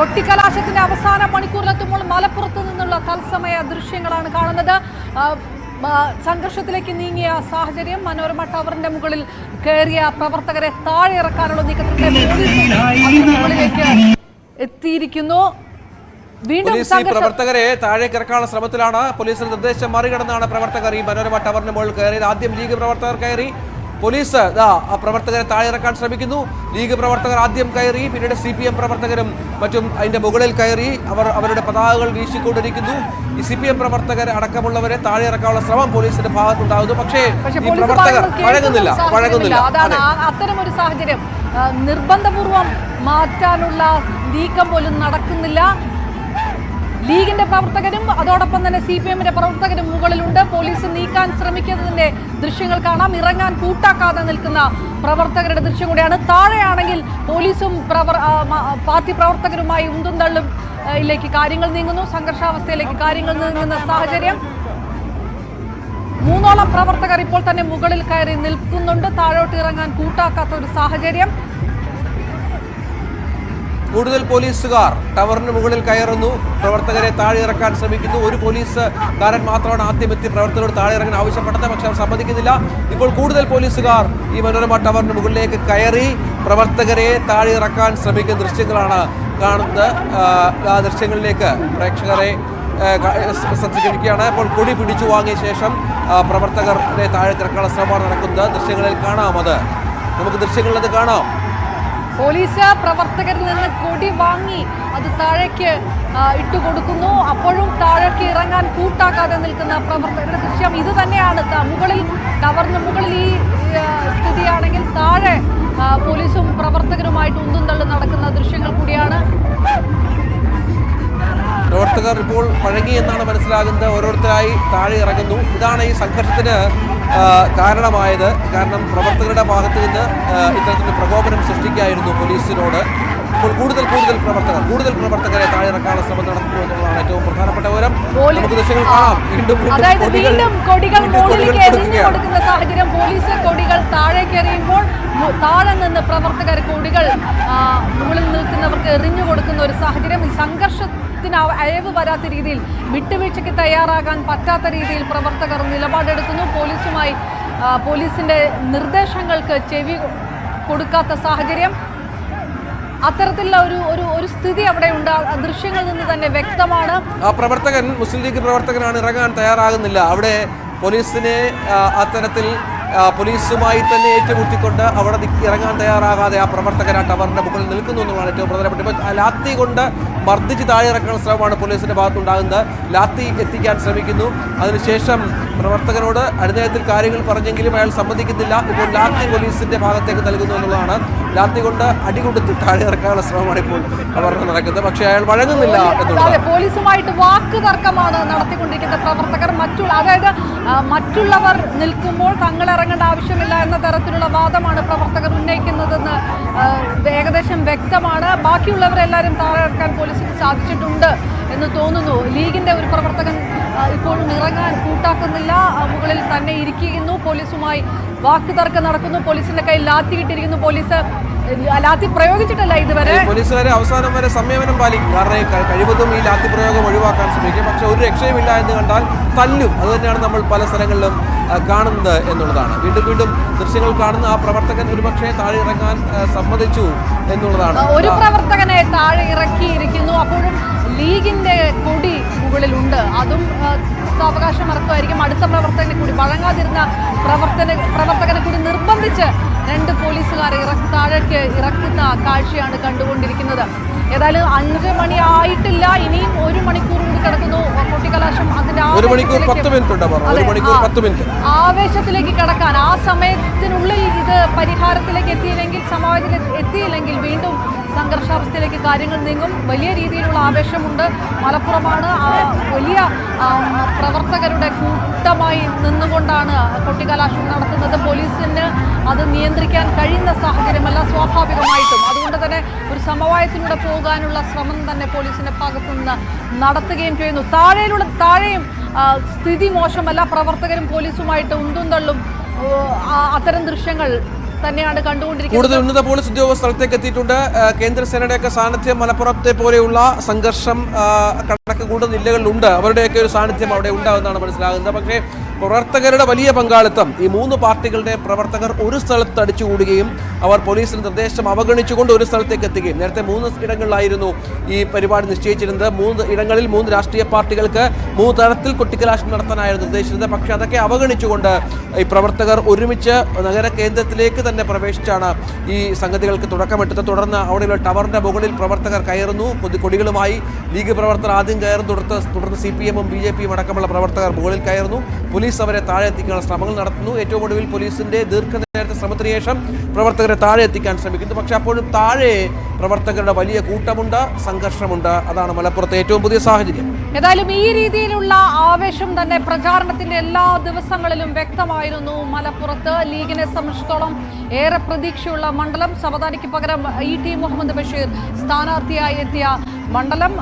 കൊട്ടിക്കലാശത്തിന്റെ അവസാന മണിക്കൂറിലെത്തുമ്പോൾ മലപ്പുറത്ത് നിന്നുള്ള തത്സമയ ദൃശ്യങ്ങളാണ് കാണുന്നത്. സംഘർഷത്തിലേക്ക് നീങ്ങിയ സാഹചര്യം മനോരമ ടവറിന്റെ മുകളിൽ കയറിയ പ്രവർത്തകരെ താഴെ ഇറക്കാനുള്ള നീക്കത്തിന്റെ എത്തിയിരിക്കുന്നു. വീണ്ടും പോലീസ് ഈ പ്രവർത്തകരെ താഴേക്ക് ഇറക്കാനുള്ള ശ്രമത്തിലാണ് പോലീസിന്റെ നിർദ്ദേശം മറികടന്നാണ് പ്രവർത്തകർ ഈ മനോരമ ടവറിന് മുകളിൽ കയറിയത്. ആദ്യം ലീഗ് പ്രവർത്തകർ കയറി പോലീസ് ആ പ്രവർത്തകരെ താഴെയിറക്കാൻ ശ്രമിക്കുന്നു. ലീഗ് പ്രവർത്തകർ ആദ്യം കയറി പിന്നീട് സി പി എം പ്രവർത്തകരും മറ്റും അതിന്റെ മുകളിൽ കയറി അവർ അവരുടെ പതാകകൾ വീശിക്കൊണ്ടിരിക്കുന്നു. ഈ സി പി എം പ്രവർത്തകർ അടക്കമുള്ളവരെ താഴെ ഇറക്കാനുള്ള ശ്രമം പോലീസിന്റെ ഭാഗത്തുണ്ടാകുന്നു. പക്ഷേ ഈ പ്രവർത്തകർ വഴങ്ങുന്നില്ല വഴങ്ങുന്നില്ല. അത്തരമൊരു സാഹചര്യം. നിർബന്ധപൂർവം മാറ്റാനുള്ള നീക്കം പോലും നടക്കുന്നില്ല. ലീഗിന്റെ പ്രവർത്തകരും അതോടൊപ്പം തന്നെ സി പി എമ്മിന്റെ പ്രവർത്തകരും മുകളിലുണ്ട്. പോലീസ് നീക്കാൻ ശ്രമിക്കുന്നതിന്റെ ദൃശ്യങ്ങൾ കാണാം. ഇറങ്ങാൻ കൂട്ടാക്കാതെ നിൽക്കുന്ന പ്രവർത്തകരുടെ ദൃശ്യം കൂടിയാണ്. താഴെയാണെങ്കിൽ പോലീസും പാർട്ടി പ്രവർത്തകരുമായി ഉന്തും തള്ളും ആ, യിലേക്ക് കാര്യങ്ങൾ നീങ്ങുന്നു. സംഘർഷാവസ്ഥയിലേക്ക് കാര്യങ്ങൾ നീങ്ങുന്ന സാഹചര്യം. മൂന്നോളം പ്രവർത്തകർ ഇപ്പോൾ തന്നെ മുകളിൽ കയറി നിൽക്കുന്നുണ്ട്. താഴോട്ട് ഇറങ്ങാൻ കൂട്ടാക്കാത്ത ഒരു സാഹചര്യം. കൂടുതൽ പോലീസുകാർ ടവറിന് മുകളിൽ കയറുന്നു. പ്രവർത്തകരെ താഴെ ഇറക്കാൻ ശ്രമിക്കുന്നു. ഒരു പോലീസുകാരൻ മാത്രമാണ് ആദ്യം എത്തി. പ്രവർത്തകരോട് താഴെ ഇറങ്ങാൻ ആവശ്യപ്പെട്ടത് പക്ഷെ അവർ സമ്മതിക്കുന്നില്ല. ഇപ്പോൾ കൂടുതൽ പോലീസുകാർ ഈ മനോരമ ടവറിന് മുകളിലേക്ക് കയറി പ്രവർത്തകരെ താഴെ ഇറക്കാൻ ശ്രമിക്കുന്ന ദൃശ്യങ്ങളാണ് കാണുന്നത്. ആ, ദൃശ്യങ്ങളിലേക്ക് പ്രേക്ഷകരെ അപ്പോൾ ശ്രദ്ധിച്ചിരിക്കുകയാണ്. ഇപ്പോൾ കൊടി പിടിച്ചു വാങ്ങിയ ശേഷം പ്രവർത്തകരെ താഴെ തിരക്കാനുള്ള ശ്രമമാണ് നടക്കുന്നത്. ദൃശ്യങ്ങളിൽ കാണാം അത്. നമുക്ക് ദൃശ്യങ്ങളിലത് കാണാം. പോലീസ് പ്രവർത്തകരിൽ നിന്ന് കൊടി വാങ്ങി അത് താഴേക്ക് ഇട്ടുകൊടുക്കുന്നു അപ്പോഴും താഴേക്ക് ഇറങ്ങാൻ കൂട്ടാക്കാതെ നിൽക്കുന്ന പ്രവർത്തകരുടെ ദൃശ്യം ഇത് തന്നെയാണ് മുകളിൽ ടവറിന് മുകളിൽ പ്രവർത്തകർ ഇപ്പോൾ പഴങ്ങി എന്നാണ് മനസ്സിലാകുന്നത്. ഓരോരുത്തരായി താഴെ ഇറങ്ങുന്നു. ഇതാണ് ഈ സംഘർഷത്തിന് കാരണമായത്. കാരണം പ്രവർത്തകരുടെ ഭാഗത്ത് നിന്ന് ഇത്തരത്തിൽ പ്രകോപനം സൃഷ്ടിക്കായിരുന്നു പോലീസിനോട്. ഇപ്പോൾ കൂടുതൽ കൂടുതൽ പ്രവർത്തകർ കൂടുതൽ പ്രവർത്തകരെ താഴെ ഇറക്കാനുള്ള ശ്രമം നടത്തുന്നു എന്നുള്ളതാണ് ഏറ്റവും പ്രധാനപ്പെട്ട വിവരം. നമുക്ക് ദൃശ്യങ്ങൾ കാണാം. വീണ്ടും കൊടികൾ- വീണ്ടും കൊടികൾ വീണ്ടും കൊടികൾ മുകളിലേക്ക് എറിഞ്ഞു കൊടുക്കുന്ന സാഹചര്യം പോലീസ് കൊടികൾ താഴേക്ക് എറിയുമ്പോൾ താഴെ നിന്ന് പ്രവർത്തകർ എറിഞ്ഞു കൊടുക്കുന്ന ഒരു സാഹചര്യം. സംഘർഷത്തിന് അയവ് വരാത്ത രീതിയിൽ വിട്ടുവീഴ്ചയ്ക്ക് തയ്യാറാകാൻ പറ്റാത്ത രീതിയിൽ പ്രവർത്തകർ നിലപാടെടുക്കുന്നു. പോലീസുമായി പോലീസിന്റെ നിർദ്ദേശങ്ങൾക്ക് ചെവി കൊടുക്കാത്ത സാഹചര്യം. അത്തരത്തിലുള്ള ഒരു ഒരു ഒരു സ്ഥിതി അവിടെ ഉണ്ട്. ദൃശ്യങ്ങളിൽ നിന്ന് തന്നെ വ്യക്തമാണ്. ആ പ്രവർത്തകൻ മുസ്ലിം ലീഗ് പ്രവർത്തകനാണ് ഇറങ്ങാൻ തയ്യാറാകുന്നില്ല. അവിടെ പോലീസിനെ അത്തരത്തിൽ പോലീസുമായി തന്നെ ഏറ്റുമുട്ടിക്കൊണ്ട് അവിടെ ഇറങ്ങാൻ തയ്യാറാകാതെ ആ പ്രവർത്തകർ ആ ടവറിന്റെ മുകളിൽ നിൽക്കുന്നു എന്നുള്ളതാണ് ഏറ്റവും പ്രധാനപ്പെട്ട ഇപ്പോൾ ലാത്തി കൊണ്ട് മർദ്ദിച്ച് താഴെ ഇറക്കാനുള്ള ശ്രമമാണ് പോലീസിന്റെ ഭാഗത്തുണ്ടാകുന്നത്. ലാത്തി എത്തിക്കാൻ ശ്രമിക്കുന്നു. അതിനുശേഷം പ്രവർത്തകനോട് അനുനയത്തിൽ കാര്യങ്ങൾ പറഞ്ഞെങ്കിലും അയാൾ സമ്മതിക്കുന്നില്ല. ഇപ്പോൾ ലാത്തി പോലീസിന്റെ ഭാഗത്തേക്ക് നൽകുന്നു എന്നുള്ളതാണ്. ലാത്തി കൊണ്ട് അടികൊടുത്ത് താഴെ ഇറക്കാനുള്ള ശ്രമമാണ് ഇപ്പോൾ അവർ നടക്കുന്നത്. പക്ഷേ അയാൾ വഴങ്ങുന്നില്ല പോലീസുമായിട്ട് വാക്ക് തർക്കമാണ് നടത്തിക്കൊണ്ടിരിക്കുന്ന പ്രവർത്തകർ മറ്റുള്ള അതായത് മറ്റുള്ളവർ നിൽക്കുമ്പോൾ തങ്ങൾ ഇറങ്ങേണ്ട ആവശ്യമില്ല എന്ന തരത്തിലുള്ള വാദമാണ് പ്രവർത്തകർ ഉന്നയിക്കുന്നതെന്ന് ഏകദേശം വ്യക്തമാണ്. ബാക്കിയുള്ളവരെല്ലാവരും താഴെ പോലീസിന് സാധിച്ചിട്ടുണ്ട്. എന്ന് തോന്നുന്നു. ലീഗിന്റെ ഒരു പ്രവർത്തകൻ ഇപ്പോഴും ഇറങ്ങാൻ കൂട്ടാക്കുന്നില്ല. മുകളിൽ തന്നെ ഇരിക്കുന്നു. പോലീസുമായി വാക്ക് തർക്കം നടക്കുന്നു. പോലീസിന്റെ കയ്യിൽ ലാത്തി കിട്ടിയിരിക്കുന്നു പോലീസ് ലാത്തി പ്രയോഗിച്ചിട്ടല്ല ഇതുവരെ. പോലീസുകാരെ അവസാനം വരെ സംയമനം പാലിക്കും. കാരണം കഴിവതും ഈ ലാത്തി പ്രയോഗം ഒഴിവാക്കാൻ ശ്രമിക്കും. പക്ഷെ ഒരു രക്ഷയുമില്ല എന്ന് കണ്ടാൽ തല്ലും. അത് തന്നെയാണ് നമ്മൾ പല സ്ഥലങ്ങളിലും കാണുന്നത് എന്നുള്ളതാണ്. വീണ്ടും വീണ്ടും ദൃശ്യങ്ങൾ കാണുന്ന ആ പ്രവർത്തകൻ ഒരുപക്ഷെ താഴെ ഇറങ്ങാൻ സമ്മതിച്ചു എന്നുള്ളതാണ്. ഒരു പ്രവർത്തകനെ താഴെ ഇറക്കിയിരിക്കുന്നു അപ്പോഴും ലീഗിന്റെ കൊടി മുകളിലുണ്ട്. അതും സാവകാശം മറക്കുമായിരിക്കും അടുത്ത പ്രവർത്തകനെ കൂടി വഴങ്ങാതിരുന്ന പ്രവർത്തന പ്രവർത്തകനെ കൂടി നിർബന്ധിച്ച് രണ്ട് പോലീസുകാരെ ഇറക്കി താഴേക്ക് ഇറക്കുന്ന കാഴ്ചയാണ് കണ്ടുകൊണ്ടിരിക്കുന്നത്. ഏതായാലും അഞ്ച് മണി ആയിട്ടില്ല ഇനിയും ഒരു മണിക്കൂർ കൂടി കിടക്കുന്നു. കൊട്ടിക്കലാശം അതിന്റെ ഒരു മണിക്കൂർ ആവേശത്തിലേക്ക് പത്ത് മിനിറ്റ്. ആവേശത്തിലേക്ക് കടക്കാൻ ആ സമയത്തിനുള്ളിൽ ഇത് പരിഹാരത്തിലേക്ക് എത്തിയില്ലെങ്കിൽ സമാജത്തിൽ എത്തിയില്ലെങ്കിൽ വീണ്ടും സംഘർഷാവസ്ഥയിലേക്ക് കാര്യങ്ങൾ നീങ്ങും. വലിയ രീതിയിലുള്ള ആവേശമുണ്ട്. മലപ്പുറമാണ് വലിയ പ്രവർത്തകരുടെ കൂട്ടമായി നിന്നുകൊണ്ടാണ് കൊട്ടിക്കലാശം നടത്തുന്നത്. പോലീസിന് അത് നിയന്ത്രിക്കാൻ കഴിയുന്ന സാഹചര്യമല്ല സ്വാഭാവികമായിട്ടും. അതുകൊണ്ട് തന്നെ ഒരു സമവായത്തിലൂടെ പോകാനുള്ള ശ്രമം തന്നെ പോലീസിന്റെ ഭാഗത്തു നിന്ന് നടത്തുകയും ചെയ്യുന്നു. താഴെയിലുള്ള താഴെയും സ്ഥിതി മോശമല്ല. പ്രവർത്തകരും പോലീസുമായിട്ട് ഉന്തും തള്ളും. അത്തരം ദൃശ്യങ്ങൾ തന്നെയാണ് കണ്ടുകൊണ്ടിരിക്കുന്നത്. കൂടുതൽ ഉന്നത പോലീസ് ഉദ്യോഗസ്ഥ സ്ഥലത്തേക്ക് എത്തിയിട്ടുണ്ട്. കേന്ദ്ര കേന്ദ്രസേനയുടെയൊക്കെ സാന്നിധ്യം മലപ്പുറത്തെ പോലെയുള്ള സംഘർഷം കണക്ക് കൂടുതൽ ജില്ലകളിലുണ്ട് അവരുടെയൊക്കെ ഒരു സാന്നിധ്യം അവിടെ ഉണ്ടാകുന്നതാണ് മനസ്സിലാകുന്നത്. പക്ഷേ പ്രവർത്തകരുടെ വലിയ പങ്കാളിത്തം ഈ മൂന്ന് പാർട്ടികളുടെ പ്രവർത്തകർ ഒരു സ്ഥലത്ത് അടിച്ചുകൂടുകയും അവർ പോലീസിന്റെ നിർദ്ദേശം അവഗണിച്ചുകൊണ്ട് ഒരു സ്ഥലത്തേക്ക് എത്തുകയും നേരത്തെ മൂന്ന് ഇടങ്ങളിലായിരുന്നു ഈ പരിപാടി നിശ്ചയിച്ചിരുന്നത്. മൂന്ന് ഇടങ്ങളിൽ മൂന്ന് രാഷ്ട്രീയ പാർട്ടികൾക്ക് മൂന്ന് തരത്തിൽ കൊട്ടിക്കലാശം നടത്താനായിരുന്നു നിർദ്ദേശിച്ചത് പക്ഷേ അതൊക്കെ അവഗണിച്ചുകൊണ്ട് ഈ പ്രവർത്തകർ ഒരുമിച്ച് നഗര കേന്ദ്രത്തിലേക്ക് തന്നെ പ്രവേശിച്ചാണ് ഈ സംഗതികൾക്ക് തുടക്കമിട്ടത്. തുടർന്ന് അവിടെയുള്ള ടവറിന്റെ മുകളിൽ പ്രവർത്തകർ കയറുന്നു. കൊടികളുമായി ലീഗ് പ്രവർത്തകർ ആദ്യം കയറുന്നു തുടർന്ന് തുടർന്ന് സി പി എമ്മും ബി ജെ പിയും അടക്കമുള്ള പ്രവർത്തകർ മുകളിൽ കയറുന്നു. പോലീസ് അവരെ താഴെ എത്തിക്കാനുള്ള ശ്രമങ്ങൾ നടത്തുന്നു. ഏറ്റവും ഒടുവിൽ പോലീസിന്റെ ദീർഘനേരത്തെ ശ്രമത്തിന് ശേഷം പ്രവർത്തകരെ താഴെ എത്തിക്കാൻ ശ്രമിക്കുന്നു. പക്ഷേ അപ്പോഴും താഴെ പ്രവർത്തകരുടെ വലിയ കൂട്ടമുണ്ട് സംഘർഷമുണ്ട്. അതാണ് മലപ്പുറത്തെ ഏറ്റവും പുതിയ സാഹചര്യം. ഏതായാലും ഈ രീതിയിലുള്ള ആവേശം തന്നെ പ്രചാരണത്തിന്റെ എല്ലാ ദിവസങ്ങളിലും വ്യക്തമായിരുന്നു. മലപ്പുറത്ത് ലീഗിനെ സംബന്ധിച്ചിടത്തോളം ഏറെ പ്രതീക്ഷയുള്ള മണ്ഡലം. സവതാനിക്ക് പകരം ഇ ടി മുഹമ്മദ് ബഷീർ സ്ഥാനാർത്ഥിയായി എത്തിയ മണ്ഡലം.